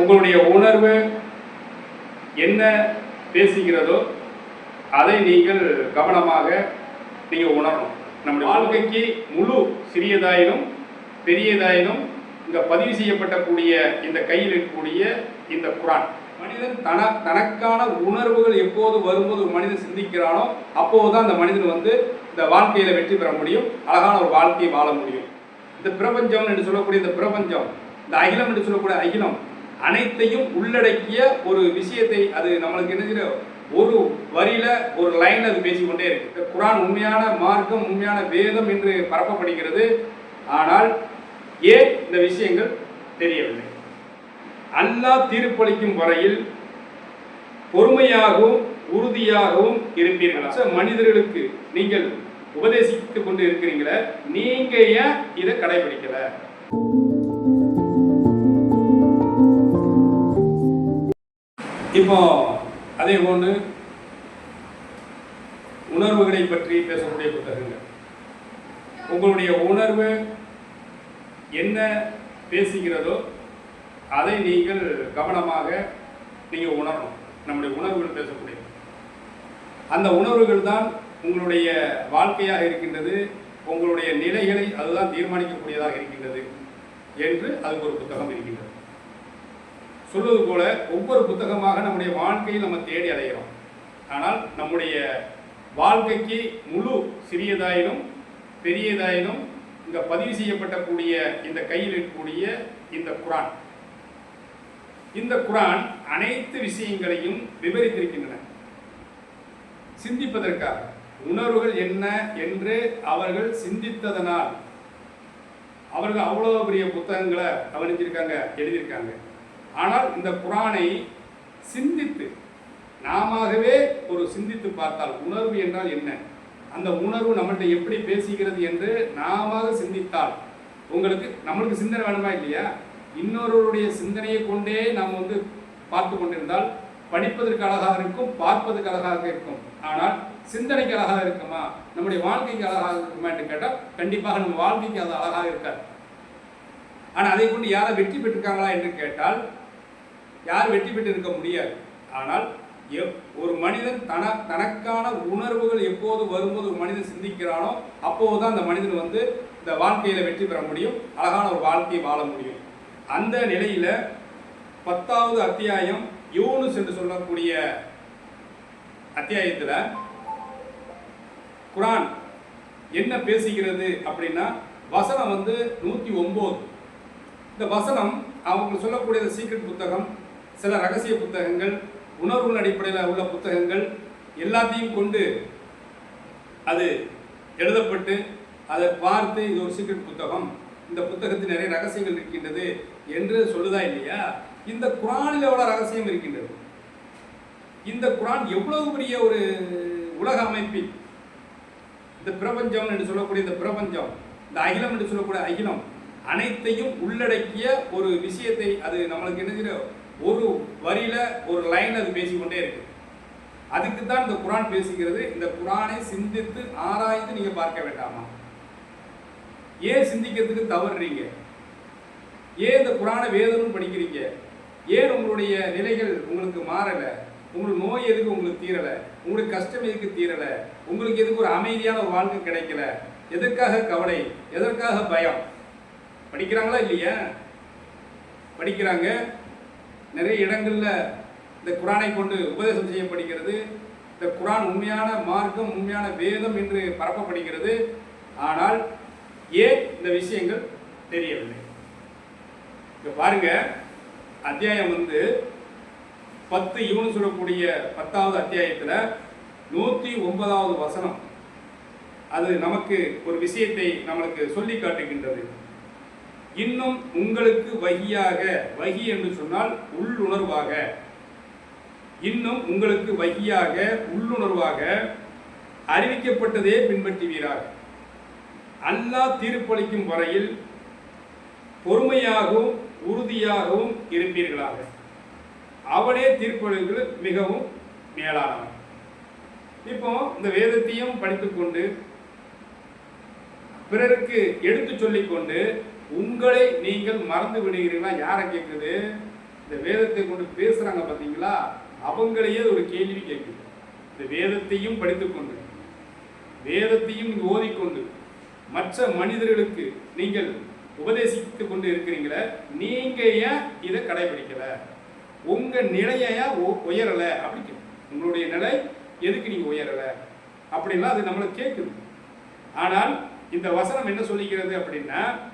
உங்களுடைய உணர்வு என்ன பேசுகிறதோ அதை நீங்கள் கவனமாக நீங்கள் உணரணும். நம்முடைய வாழ்க்கைக்கு முழு சிறியதாயினும் பெரியதாயினும் இங்க பதிவு செய்யப்பட்டக்கூடிய இந்த கையில் இருக்கக்கூடிய இந்த குரான். மனிதன் தன தனக்கான உணர்வுகள் எப்போது வரும்போது ஒரு மனிதன் சிந்திக்கிறானோ அப்போதுதான் அந்த மனிதன் வந்து இந்த வாழ்க்கையில வெற்றி பெற முடியும் அழகான ஒரு வாழ்க்கையை வாழ முடியும். இந்த பிரபஞ்சம் என்று சொல்லக்கூடிய இந்த பிரபஞ்சம் இந்த அகிலம் என்று சொல்லக்கூடிய அகிலம் அனைத்தையும் உள்ளடக்கிய ஒரு விஷயத்தை அது நம்மளுக்கு என்ன ஒரு வரியில ஒரு லைன் அது பேசிக்கொண்டே இருக்கு. இந்த குரான் உண்மையான மார்க்கம் உண்மையான வேதம் என்று பரப்பப்படுகிறது. ஆனால் ஏன் இந்த விஷயங்கள் தெரியவில்லை? அல்லாஹ் தீர்ப்பளிக்கும் வரையில் பொறுமையாகவும் உறுதியாகவும் இருப்பீர்கள்? மனிதர்களுக்கு நீங்கள் உபதேசித்துக் கொண்டு இருக்கிறீங்களே நீங்க ஏன் இதை கடைபிடிக்கல? இப்போ அதே போன்று உணர்வுகளை பற்றி பேசக்கூடிய புத்தகங்கள். உங்களுடைய உணர்வு என்ன பேசுகிறதோ அதை நீங்கள் கவனமாக நீங்கள் உணரணும். நம்முடைய உணர்வுகள் பேசக்கூடிய. அந்த உணர்வுகள் தான் உங்களுடைய வாழ்க்கையாக இருக்கின்றது உங்களுடைய நிலைகளை அதுதான் தீர்மானிக்கக்கூடியதாக இருக்கின்றது என்று அதுக்கு ஒரு புத்தகம் இருக்கின்றது. சொல்வது போல ஒவ்வொரு புத்தகமாக நம்முடைய வாழ்க்கையில் நம்ம தேடி அடைகிறோம். ஆனால் நம்முடைய வாழ்க்கைக்கு முழு சிறியதாயினும் பெரியதாயினும் இந்த பதிவு செய்யப்பட்டக்கூடிய இந்த கையில் இருக்கக்கூடிய இந்த குரான். இந்த குரான் அனைத்து விஷயங்களையும் விவரித்திருக்கின்றன. சிந்திப்பதற்காக. உணர்வுகள் என்ன என்று அவர்கள் சிந்தித்ததனால். அவர்கள் அவ்வளோ பெரிய புத்தகங்களை கவனிச்சிருக்காங்க எழுதியிருக்காங்க. ஆனால் இந்த குரானை சிந்தித்து நாமவே ஒரு சிந்தித்து பார்த்தால் உணர்வு என்றால் என்ன? அந்த உணர்வு நம்மள்கிட்ட எப்படி பேசுகிறது என்று நாம சிந்தித்தால் உங்களுக்கு நம்மளுக்கு சிந்தனை வேணுமா இல்லையா? இன்னொருவருடைய சிந்தனையை கொண்டே நாம் வந்து பார்த்து கொண்டிருந்தால் படிப்பதற்கு அழகாக இருக்கும் பார்ப்பதற்கு அழகாக இருக்கும். ஆனால் சிந்தனைக்கு அழகாக இருக்குமா? நம்முடைய வாழ்க்கைக்கு அழகாக இருக்குமா என்று கேட்டால் கண்டிப்பாக நம்ம வாழ்க்கைக்கு அது அழகாக இருக்காது. ஆனால் அதை கொண்டு யாரை வெற்றி பெற்றிருக்காங்களா என்று கேட்டால் யார் வெற்றி பெற்று இருக்க முடியாது. ஆனால் எப்- ஒரு மனிதன் தன தனக்கான உணர்வுகள் எப்போது வரும்போது ஒரு மனிதன் சிந்திக்கிறானோ அப்போது தான் அந்த மனிதன் வந்து இந்த வாழ்க்கையில் வெற்றி பெற முடியும் அழகான ஒரு வாழ்க்கையை வாழ முடியும். அந்த நிலையில் பத்தாவது அத்தியாயம் யூனுஸ் என்று சொல்லக்கூடிய அத்தியாயத்தில் குரான் என்ன பேசுகிறது அப்படின்னா வசனம் வந்து நூற்றி ஒம்பது. இந்த வசனம் அவங்க சொல்லக்கூடிய சீக்ரெட் புத்தகம் சில ரகசிய புத்தகங்கள் உணர்வுகள் அடிப்படையில் உள்ள புத்தகங்கள் எல்லாத்தையும் கொண்டு அது எழுதப்பட்டு அதை பார்த்து இது ஒரு சீக்ரெட் புத்தகம். இந்த புத்தகத்தில் நிறைய ரகசியங்கள் இருக்கின்றது என்று சொல்லுதா இல்லையா? இந்த குரானில் எவ்வளோ ரகசியம் இருக்கின்றது? இந்த குரான் எவ்வளவு பெரிய ஒரு உலக அமைப்பில் இந்த பிரபஞ்சம் என்று சொல்லக்கூடிய இந்த பிரபஞ்சம் இந்த அகிலம் என்று சொல்லக்கூடிய அகிலம் அனைத்தையும் உள்ளடக்கிய ஒரு விஷயத்தை அது நம்மளுக்கு என்ன ஒரு வரியில ஒரு லைன் அது பேசிக்கொண்டே இருக்கு. அதுக்கு தான் இந்த குரான் பேசுகிறது. இந்த குரானை சிந்தித்து ஆராய்ந்து நீங்கள் பார்க்க வேண்டாமா? ஏன் சிந்திக்கிறதுக்கு தவறுறீங்க? ஏன் இந்த குரானை வேதனும் படிக்கிறீங்க? ஏன் உங்களுடைய நிலைகள் உங்களுக்கு மாறலை? உங்களுக்கு நோய் எதுக்கு உங்களுக்கு தீரலை? உங்களுக்கு கஷ்டம் எதுக்கு தீரலை? உங்களுக்கு எதுக்கு ஒரு அமைதியான ஒரு வாழ்க்கை கிடைக்கல? எதற்காக கவலை? எதற்காக பயம்? படிக்கிறாங்களா இல்லையா? படிக்கிறாங்க. நிறைய இடங்களில் இந்த குரானை கொண்டு உபதேசம் செய்யப்படுகிறது. இந்த குரான் உண்மையான மார்க்கம் உண்மையான வேதம் என்று பரப்பப்படுகிறது. ஆனால் ஏன் இந்த விஷயங்கள் தெரியவில்லை? இப்போ பாருங்க அத்தியாயம் வந்து பத்து இவனு சொல்லக்கூடிய பத்தாவது அத்தியாயத்தில் நூற்றி ஒன்பதாவது வசனம். அது நமக்கு ஒரு விஷயத்தை நம்மளுக்கு சொல்லி காட்டுகின்றது. இன்னும் உங்களுக்கு வகியாக வகி என்று சொன்னால் உள்ளுணர்வாக. இன்னும் உங்களுக்கு வகியாக உள்ளுணர்வாக அறிவிக்கப்பட்டதே பின்பற்றுவீராக. அல்லாஹ் தீர்ப்பளிக்கும் வரையில் பொறுமையாகவும் உறுதியாகவும் இருப்பீர்களாக. அவனே தீர்ப்பளிகள் மிகவும் மேலானவன். இப்போ இந்த வேதத்தையும் படித்துக்கொண்டு பிறருக்கு எடுத்து சொல்லிக்கொண்டு உங்களை நீங்கள் மறந்து விடுகிறீர்களா? யாரை கேட்குது இந்த வேதத்தை கொண்டு பேசுகிறாங்க பார்த்தீங்களா? அவங்களையே ஒரு கேள்வி கேட்குது. இந்த வேதத்தையும் படித்துக்கொண்டு வேதத்தையும் ஓதிக்கொண்டு மற்ற மனிதர்களுக்கு நீங்கள் உபதேசித்து கொண்டு இருக்கிறீங்கள நீங்கள் ஏன் இதை கடைபிடிக்கல? உங்கள் நிலையை ஏன் உ- உயரல? உங்களுடைய நிலை எதுக்கு நீங்கள் உயரலை? அப்படின்லாம் அது நம்மளை கேட்குது. ஆனால் இந்த வசனம் என்ன சொல்லிக்கிறது அப்படின்னா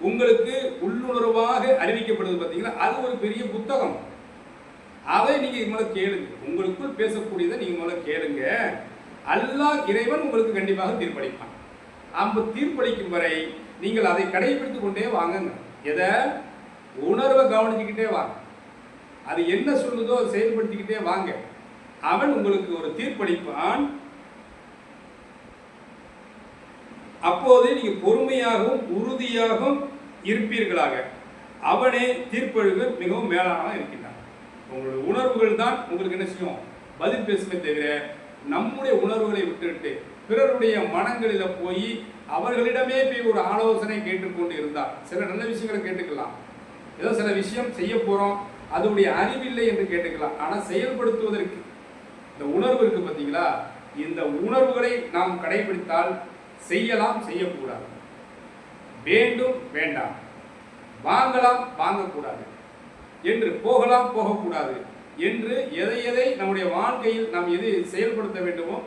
உங்களுக்கு உள்ளுணர்வாக அறிவிக்கப்படுது பார்த்தீங்கன்னா அது ஒரு பெரிய புத்தகம். அதை நீங்கள் முதல்ல கேளுங்க. உங்களுக்குள் பேசக்கூடியதை நீங்கள் முதல்ல கேளுங்க. அல்லாஹ் இறைவன் உங்களுக்கு கண்டிப்பாக தீர்ப்பளிப்பான். அந்த தீர்ப்பளிக்கும் வரை நீங்கள் அதை கடைபிடித்து கொண்டே வாங்குங்க. எதை? உணர்வை கவனிச்சுக்கிட்டே வாங்க. அது என்ன சொல்லுதோ அதை செயல்படுத்திக்கிட்டே வாங்க. அவன் உங்களுக்கு ஒரு தீர்ப்பளிப்பான். அப்போது நீங்க பொறுமையாகவும் உறுதியாகவும் இருப்பீர்களாக. அவனே தீர்ப்பழுக மிகவும் மேலானவன் இருக்கின்றான். உங்களுடைய உணர்வுகள் தான் உங்களுக்கு என்ன செய்யும்? பதில் பேசுமே தவிர நம்முடைய உணர்வுகளை விட்டுவிட்டு பிறருடைய மனங்களில் போய் அவர்களிடமே போய் ஒரு ஆலோசனை கேட்டுக்கொண்டு இருந்தால் சில நல்ல விஷயங்களை கேட்டுக்கலாம். ஏதோ சில விஷயம் செய்ய போறோம் அதனுடைய அறிவில்லை என்று கேட்டுக்கலாம். ஆனால் செயல்படுத்துவதற்கு இந்த உணர்வு இருக்கு பார்த்தீங்களா இந்த உணர்வுகளை நாம் கடைபிடித்தால் செய்யலாம் செய்யக்கூடாது. வேண்டும் வேண்டாம். வாங்கலாம் வாங்கக்கூடாது. என்று போகலாம் போகக்கூடாது. என்று எதை எதை நம்முடைய வாழ்க்கையில் நாம் எது செயல்படுத்த வேண்டுமோ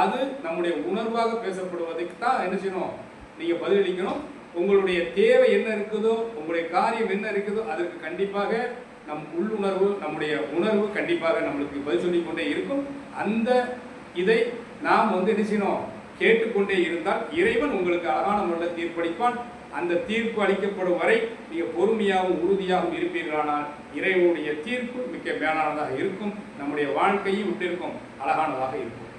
அது நம்முடைய உணர்வாக பேசப்படுவதற்கு தான் என்ன செய்யணும்? நீங்கள் பதிலளிக்கணும். உங்களுடைய தேவை என்ன இருக்குதோ உங்களுடைய காரியம் என்ன இருக்குதோ அதற்கு கண்டிப்பாக நம் உள்ளுணர்வு நம்முடைய உணர்வு கண்டிப்பாக நம்மளுக்கு பதில் சொல்லிக்கொண்டே இருக்கும். அந்த இதை நாம் வந்து என்ன செய்யணும்? கேட்டுக்கொண்டே இருந்தால் இறைவன் உங்களுக்கு அழகான முறையில் தீர்ப்பளிப்பான். அந்த தீர்ப்பு அளிக்கப்படும் வரை நீங்கள் பொறுமையாகவும் உறுதியாகவும் இருப்பீர்களானால் இறைவனுடைய தீர்ப்பு மிக மேலானதாக இருக்கும். நம்முடைய வாழ்க்கையும் விட்டிருக்கும். அழகானதாக இருக்கும்.